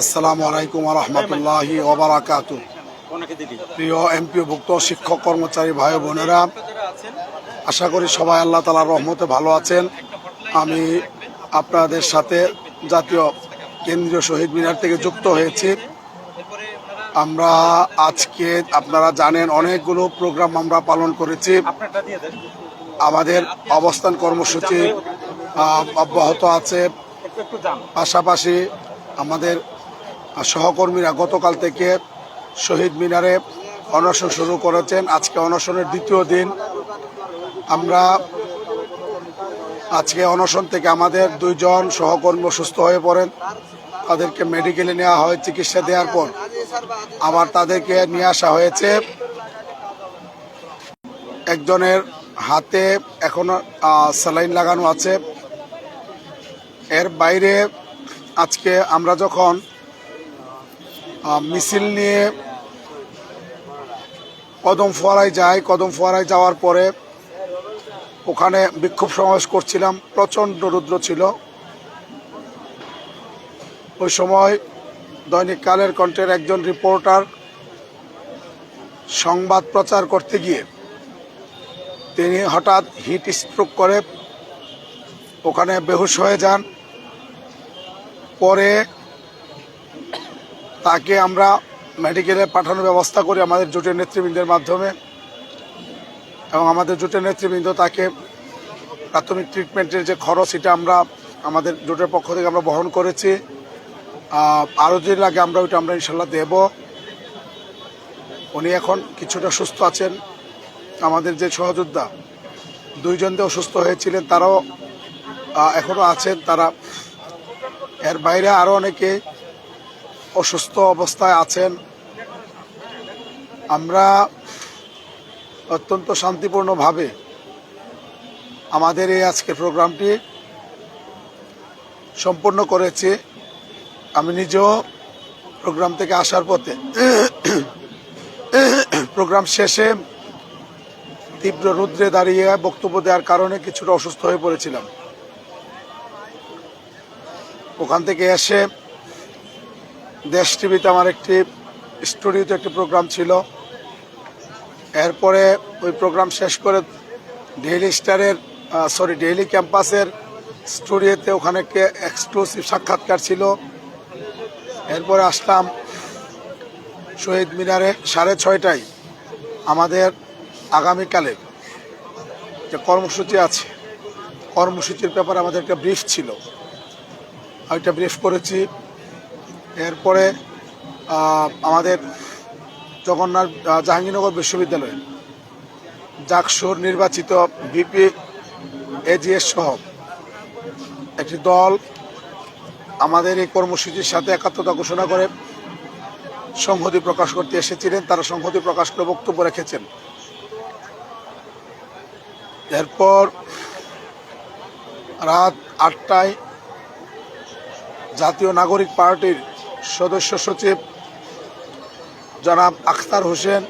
আসসালামু আলাইকুম রহমতুল্লাহি ওবরাকাত প্রিয় এমপিভুক্ত শিক্ষক কর্মচারী ভাই বোনেরা, আশা করি সবাই আল্লাহ তালার রহমতে ভালো আছেন। আমি আপনাদের সাথে জাতীয় কেন্দ্রীয় শহীদ মিনার থেকে যুক্ত হয়েছি। আমরা আজকে, আপনারা জানেন, অনেকগুলো প্রোগ্রাম আমরা পালন করেছি। আমাদের অবস্থান কর্মসূচি অব্যাহত আছে। পাশাপাশি আমাদের সহকর্মীরা গতকাল থেকে শহীদ মিনারে অনশন শুরু করেছেন। আজকে অনশনের দ্বিতীয় দিন। আমরা আজকে অনশন থেকে আমাদের দুইজন সহকর্মী সুস্থ হয়ে পড়েন। তাদেরকে মেডিকেলে নেওয়া হয়, চিকিৎসা দেওয়ার পর। আবার তাদেরকে নিয়ে আসা হয়েছে। একজনের হাতে এখনও স্যালাইন লাগানো আছে। এর বাইরে আজকে আমরা যখন মিছিল নিয়ে কদম ফোয়ারায় যাই, কদম ফোয়ারায় যাওয়ার পরে ওখানে বিক্ষোভ সমাবেশ করছিলাম, প্রচণ্ড রুদ্র ছিল। ওই সময় দৈনিক কালের কণ্ঠের একজন রিপোর্টার সংবাদ প্রচার করতে গিয়ে তিনি হঠাৎ হিট স্ট্রোক করে ওখানে বেহুশ হয়ে যান। পরে তাকে আমরা মেডিকেলে পাঠানোর ব্যবস্থা করি আমাদের জোটের নেতৃবৃন্দের মাধ্যমে। এবং আমাদের জোটের নেতৃবৃন্দ তাকে প্রাথমিক ট্রিটমেন্টের যে খরচ এটা আমরা আমাদের জোটের পক্ষ থেকে আমরা বহন করেছি। আরও যদি লাগে আমরা ওইটা আমরা ইনশাল্লাহ দেব। উনি এখন কিছুটা সুস্থ আছেন। আমাদের যে সহযোদ্ধা, দুইজন যে অসুস্থ হয়েছিলেন, তারাও এখনও আছেন। তারা এর বাইরে আরও অনেকে অসুস্থ অবস্থায় আছেন। আমরা অত্যন্ত শান্তিপূর্ণভাবে আমাদের এই আজকের প্রোগ্রামটি সম্পূর্ণ করেছি। আমি নিজেও প্রোগ্রাম থেকে আসার পথে প্রোগ্রাম শেষে তীব্র রুদ্রে দাঁড়িয়ে বক্তব্য দেওয়ার কারণে কিছুটা অসুস্থ হয়ে পড়েছিলাম। ওখান থেকে এসে দেশ টিভিতে আমার একটি স্টুডিওতে একটি প্রোগ্রাম ছিল। এরপরে ওই প্রোগ্রাম শেষ করে ডেইলি স্টারের সরি ডেইলি ক্যাম্পাসের স্টুডিওতে ওখানে কে এক্সক্লুসিভ সাক্ষাৎকার ছিল। এরপরে আসলাম শহীদ মিনারে সাড়ে ছয়টায় আমাদের আগামীকালে যে কর্মসূচি আছে, কর্মসূচির ব্যাপারে আমাদের একটা ব্রিফ ছিল। ওইটা ব্রিফ করেছি। এরপরে আমাদের জগন্নাথ জাহাঙ্গীরনগর বিশ্ববিদ্যালয়ে জাকসুর নির্বাচিত বিপি এজিএস সহ একটি দল আমাদের এই কর্মসূচির সাথে একাত্মতা ঘোষণা করে সংহতি প্রকাশ করতে এসেছিলেন। তারা সংহতি প্রকাশ করে বক্তব্য রেখেছেন। এরপর রাত আটটায় জাতীয় নাগরিক পার্টির সদস্য সচিব জনাব আখতার হোসেন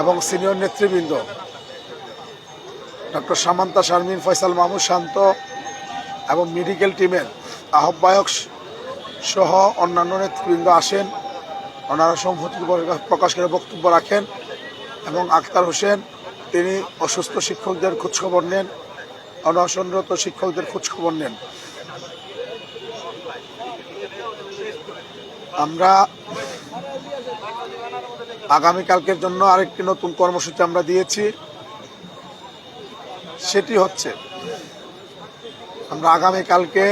এবং সিনিয়র নেতৃবৃন্দ। ডক্টর সামান্তা শারমিন, ফয়সাল মামু শান্ত এবং মেডিকেল টিমের আহ্বায়ক সহ অন্যান্য নেতৃবৃন্দ আসেন। ওনারা সংহতি প্রকাশ করে বক্তব্য রাখেন এবং আখতার হোসেন তিনি অসুস্থ শিক্ষকদের খোঁজখবর নেন, অনশনরত শিক্ষকদের খোঁজখবর নেন। আমরা আগামীকালকের জন্য আরেকটি নতুন কর্মসূচি আমরা দিয়েছি। সেটি হচ্ছে, আমরা আগামীকালকে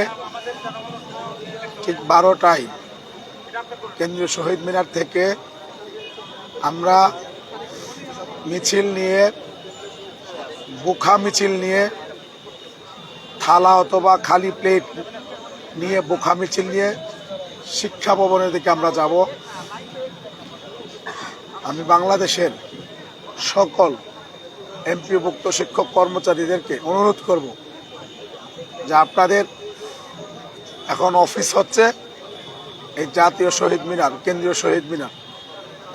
ঠিক বারোটায় কেন্দ্রীয় শহীদ মিনার থেকে আমরা মিছিল নিয়ে, বোখা মিছিল নিয়ে, থালা অথবা খালি প্লেট নিয়ে, বোখা মিছিল নিয়ে শিক্ষা ভবনের দিকে আমরা যাব। আমি বাংলাদেশের সকল এমপিভুক্ত শিক্ষক কর্মচারীদেরকে অনুরোধ করব যে আপনাদের এখন অফিস হচ্ছে এই জাতীয় শহীদ মিনার, কেন্দ্রীয় শহীদ মিনার।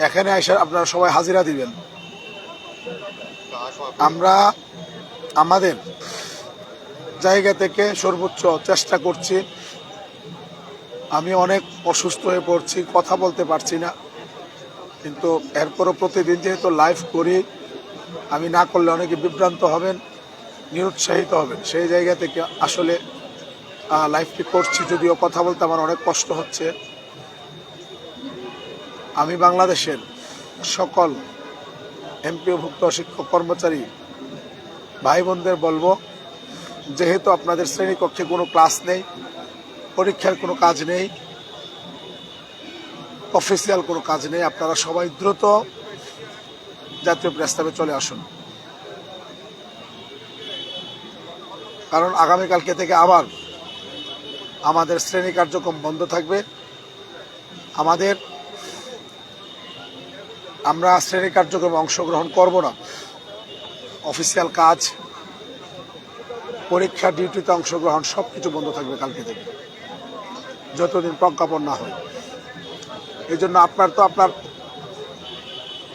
এখানে এসে আপনারা সবাই হাজিরা দিবেন। আমরা আমাদের জায়গা থেকে সর্বোচ্চ চেষ্টা করছি আমি অনেক অসুস্থ হয়ে পড়ছি, কথা বলতে পারছি না। কিন্তু এরপরও প্রতিদিন যেহেতু লাইভ করি, আমি না করলে অনেকে বিভ্রান্ত হবেন, নিরুৎসাহিত হবেন। সেই জায়গা থেকে আসলে লাইভটি করছি যদিও কথা বলতে আমার অনেক কষ্ট হচ্ছে। আমি বাংলাদেশের সকল এমপিওভুক্ত শিক্ষক কর্মচারী ভাই বোনদের বলব, যেহেতু আপনাদের শ্রেণীকক্ষে কোনো ক্লাস নেই পরীক্ষার কোনো কাজ নেই অফিসিয়াল কোনো কাজ নেই, আপনারা সবাই দ্রুত জাতীয় প্রস্তাবে চলে আসুন। কারণ আগামীকালকে থেকে আবার আমাদের শ্রেণি কার্যক্রম বন্ধ থাকবে। আমাদের, আমরা শ্রেণি কার্যক্রমে অংশগ্রহণ করব না। অফিসিয়াল কাজ, পরীক্ষা ডিউটিতে অংশগ্রহণ সব কিছু বন্ধ থাকবে কালকে থেকে। যতদিন প্রজ্ঞাপন না হয়। এই জন্য আপনার তো আপনার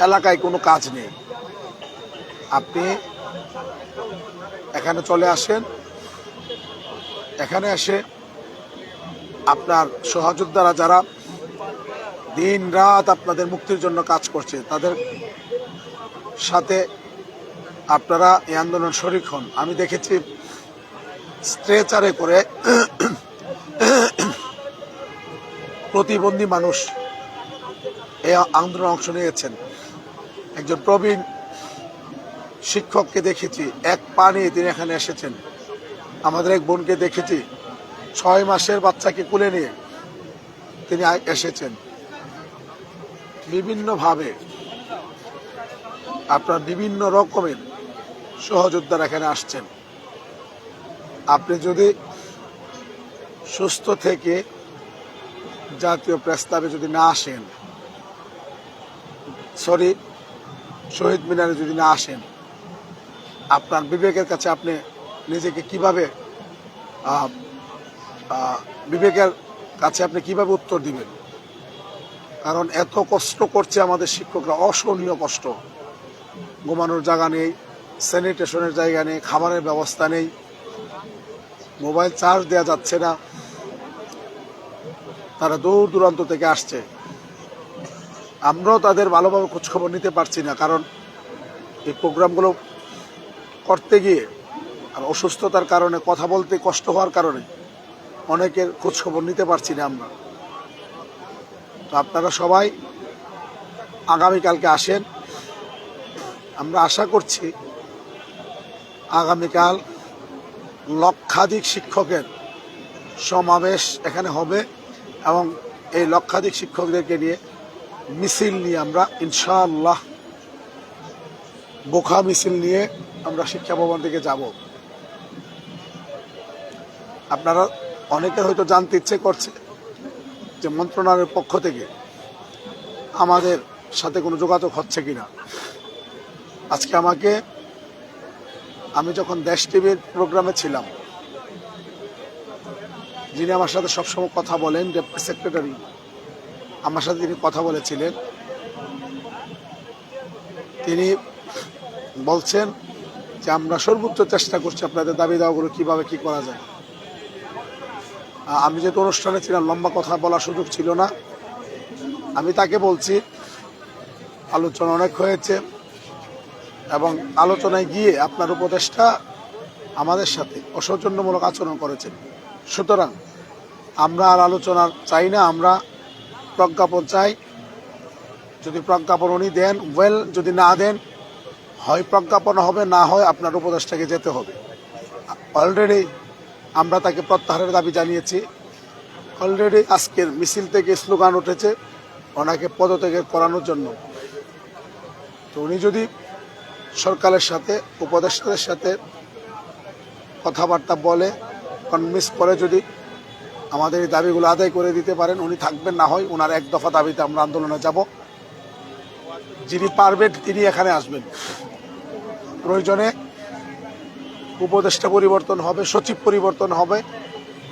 এলাকায় কোনো কাজ নেই। আপনি এখানে চলে আসেন। এখানে এসে আপনার সহযোদ্ধারা যারা দিন রাত আপনাদের মুক্তির জন্য কাজ করছে, তাদের সাথে আপনারা এই আন্দোলন শরিক হন। আমি দেখেছি স্ট্রেচারে করে প্রতিবন্ধী মানুষ এই আন্দোলনে অংশ নিয়েছেন। একজন প্রবীণ শিক্ষককে দেখেছি, এক পা নিয়ে তিনি এখানে এসেছেন। আমাদের এক বোনকে দেখেছি, ছয় মাসের বাচ্চাকে কুলে নিয়ে তিনি এসেছেন। বিভিন্নভাবে আপনার বিভিন্ন রকমের সহযোদ্ধারা এখানে আসছেন। আপনি যদি সুস্থ থেকে জাতীয় প্রস্তাবে যদি না আসেন, সরি, শহীদ মিনারে যদি না আসেন, আপনার বিবেকের কাছে আপনি নিজেকে কীভাবে বিবেকের কাছে আপনি কীভাবে উত্তর দিবেন? কারণ এত কষ্ট করছে আমাদের শিক্ষকরা, অসহনীয় কষ্ট। ঘুমানোর জায়গা নেই স্যানিটেশনের জায়গা নেই, খাবারের ব্যবস্থা নেই, মোবাইল চার্জ দেওয়া যাচ্ছে না। তারা দূর দূরান্ত থেকে আসছে। আমরাও তাদের ভালোভাবে খোঁজখবর নিতে পারছি না, কারণ এই প্রোগ্রামগুলো করতে গিয়ে আর অসুস্থতার কারণে, কথা বলতে কষ্ট হওয়ার কারণে অনেকের খোঁজখবর নিতে পারছি না আমরা। তো আপনারা সবাই আগামীকালকে আসেন। আমরা আশা করছি আগামীকাল লক্ষাধিক শিক্ষকের সমাবেশ এখানে হবে। এবং এই লক্ষাধিক শিক্ষকদেরকে নিয়ে মিছিল নিয়ে আমরা ইনশাআল্লাহ বোখা মিছিল নিয়ে আমরা শিক্ষা ভবন থেকে যাব। আপনারা অনেকের হয়তো জানতে ইচ্ছে করছে যে মন্ত্রণালয়ের পক্ষ থেকে আমাদের সাথে কোনো যোগাযোগ হচ্ছে কিনা। আজকে আমাকে আমি যখন দেশ টিভির প্রোগ্রামে ছিলাম যিনি আমার সাথে সবসময় কথা বলেন ডেপুটি সেক্রেটারি আমার সাথে তিনি কথা বলেছিলেন। তিনি বলছেন যে, আমরা সর্বোচ্চ চেষ্টা করছি আপনাদের দাবি দাওয়াগুলো কীভাবে কি করা যায়। আমি যেহেতু অনুষ্ঠানে ছিলাম, লম্বা কথা বলার সুযোগ ছিল না। আমি তাকে বলছি, আলোচনা অনেক হয়েছে এবং আলোচনায় গিয়ে আপনার উপদেশটা আমাদের সাথে অসৌজন্যমূলক আচরণ করেছেন। সুতরাং আমরা আর আলোচনা চাই না, আমরা প্রজ্ঞাপন চাই। যদি প্রজ্ঞাপন উনি দেন ওয়েল যদি না দেন, হয় প্রজ্ঞাপন হবে, না হয় আপনার উপদেশটাকে যেতে হবে। অলরেডি আমরা তাকে প্রত্যাহারের দাবি জানিয়েছি। অলরেডি আজকের মিছিল থেকে স্লোগান উঠেছে ওনাকে পদত্যাগ করানোর জন্য। তো উনি যদি সরকারের সাথে, উপদেষ্টাদের সাথে কথাবার্তা বলে কনভিন্স করে যদি আমাদের এই দাবিগুলো আদায় করে দিতে পারেন, উনি থাকবেন না হয় ওনার এক দফা দাবিতে আমরা আন্দোলনে যাব। যিনি পারবেন, তিনি এখানে আসবেন। প্রয়োজনে উপদেষ্টা পরিবর্তন হবে, সচিব পরিবর্তন হবে,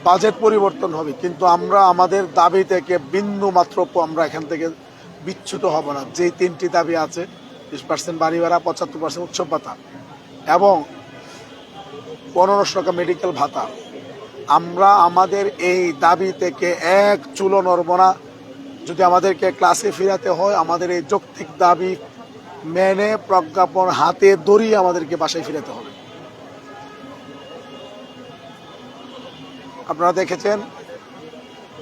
বাজেট পরিবর্তন হবে, কিন্তু আমরা আমাদের দাবি থেকে বিন্দু মাত্র আমরা এখান থেকে বিচ্যুত হব না। যেই তিনটি দাবি আছে, বিশ পার্সেন্ট বাড়ি ভাড়া, পঁচাত্তর পার্সেন্ট উৎসব ভাতা এবং পনেরোশো টাকা মেডিকেল ভাতা। আমরা আমাদের এই দাবি থেকে এক চুলো নড়ব না। যদি আমাদেরকে ক্লাসে ফিরাতে হয়, আমাদের এই যৌক্তিক দাবি মেনে, প্রজ্ঞাপন হাতে দড়িয়ে আমাদেরকে বাসায় ফিরাতে হবে। আপনারা দেখেছেন,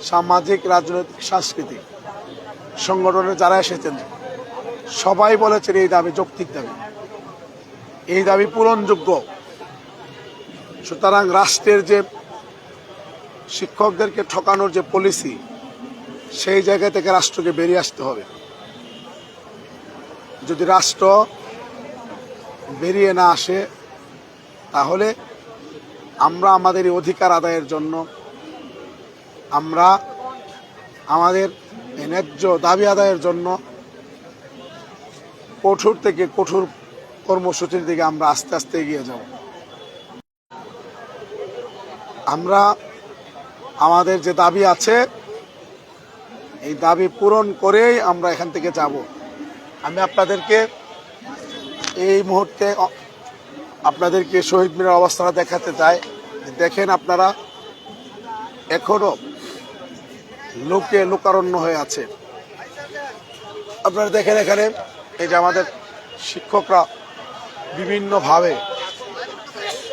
সামাজিক, রাজনৈতিক, সাংস্কৃতিক সংগঠনে যারা এসেছেন, সবাই বলেছেন এই দাবি যৌক্তিক দাবি। এই দাবি পূরণযোগ্য। সুতরাং রাষ্ট্রের যে শিক্ষকদেরকে ঠকানোর যে পলিসি সেই জায়গা থেকে রাষ্ট্রকে বেরিয়ে আসতে হবে। যদি রাষ্ট্র বেরিয়ে না আসে, তাহলে আমরা আমাদের এই অধিকার আদায়ের জন্য, আমরা আমাদের ন্যায্য দাবি আদায়ের জন্য কঠোর থেকে কঠোর কর্মসূচির দিকে আমরা আস্তে আস্তে এগিয়ে যাব। আমরা আমাদের যে দাবি আছে, এই দাবি পূরণ করেই আমরা এখান থেকে যাব। আমি আপনাদেরকে এই মুহূর্তে আপনাদেরকে শহীদ মিনার অবস্থাটা দেখাতে চাই। দেখেন আপনারা, এখনও লোকে লোকারণ্য হয়ে আছে। আপনারা দেখেন এখানে, এই যে আমাদের শিক্ষকরা বিভিন্নভাবে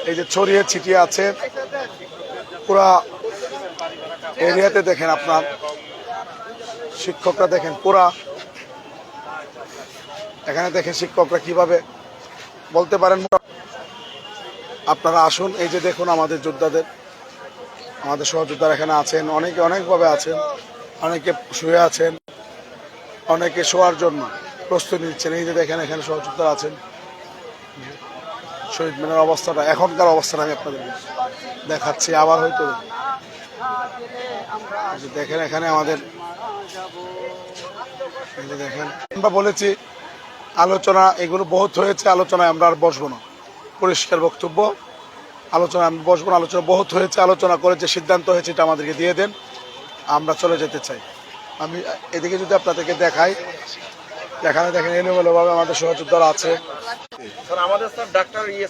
এই যে ছড়িয়ে ছিটিয়ে আছে। পুরা এরিয়াতে দেখেন আপনার শিক্ষকরা দেখেন পুরা। এখানে দেখেন শিক্ষকরা কীভাবে বলতে পারেন আপনারা আসুন, এই যে দেখুন আমাদের যোদ্ধাদের, আমাদের সহযোদ্ধারা এখানে আছেন, অনেকে অনেকভাবে আছেন, অনেকে শুয়ে আছেন, অনেকে শোয়ার জন্য প্রস্তুতি নিচ্ছেন, এই যে দেখেন এখানে সহযোদ্ধারা আছেন। শহীদ মিনার অবস্থাটা, এখনকার অবস্থাটা আমি আপনাদের দেখাচ্ছি, আবার হয়তো দেখেন এখানে আমাদের দেখেন, আমরা বলেছি, আলোচনা, এগুলো বহুত হয়েছে, আলোচনায় আমরা আর বসবো না। পরিষ্কার বক্তব্য আলোচনা আমি বসবো না, আলোচনা বহুত হয়েছে, আলোচনা করে যে সিদ্ধান্ত হয়েছে এটা আমাদেরকে দিয়ে দেন, আমরা চলে যেতে চাই। আমি এদিকে যদি আপনাদেরকে দেখাই, এখানে দেখেন এলোমেলোভাবে আমাদের সহযোদ্ধারা আছে। আমাদের স্যার, ডাক্তার ইয়ে